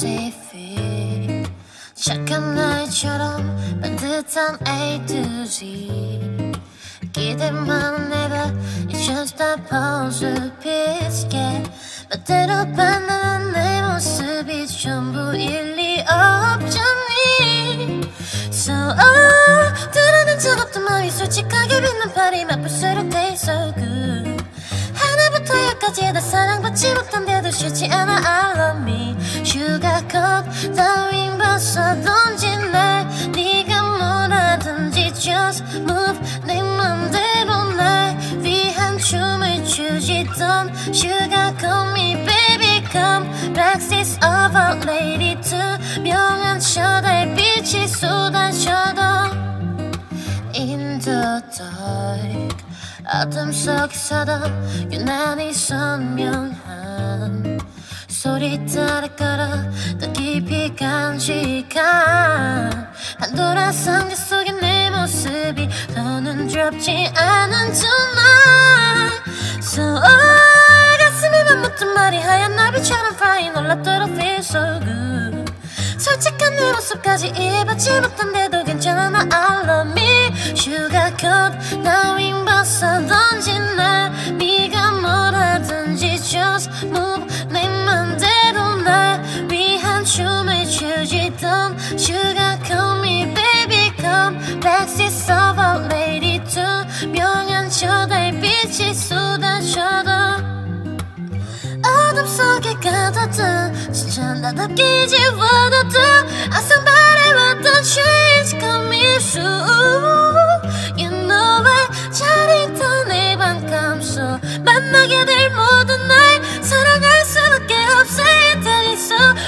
Pacific 착한 나이처럼 반듯한 A to Z 기대만 해봐 It's just a 보수빛 y 멋대로 반하는 내 모습이 전부 일리 없잖니. So oh 드러낸 척 없던 마음이 솔직하게 빛는 팔이 맛볼수록 taste so good. 하나부터 열까지 다 사랑받지 못한 데도 싫지 않아 I love me. 슈가 컷 따윈 벗어 던진 날 네가 뭐라든지 just move 내 맘대로 날 위한 춤을 추지던 슈가 컷 me baby come. Praxis of a lady 투명한 저달 빛이 쏟아져도 In the dark 어둠 속에서도 유난히 선명한 소리 따라 걸어 더 깊이 간직한 판도라 상자 속의 내 모습이 더는 두렵지 않은 tonight So oh, 가슴에 맘묻던 말이 하얀 나비처럼 flying 놀랍도록 feel so good. 솔직한 내 모습까지 이해받지 못한데도 괜찮아 나 I love me. 슈가 컷 나윈 가둬둔 진짜 나답게 지워둬도 항상 바래왔던 change coming soon You know I 짜릿한 내 반감소 만나게 될 모든 날 사랑할 수밖에 없어 That is alright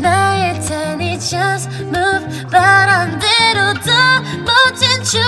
나의 텐이 just move 바람대로 더 멋진 춤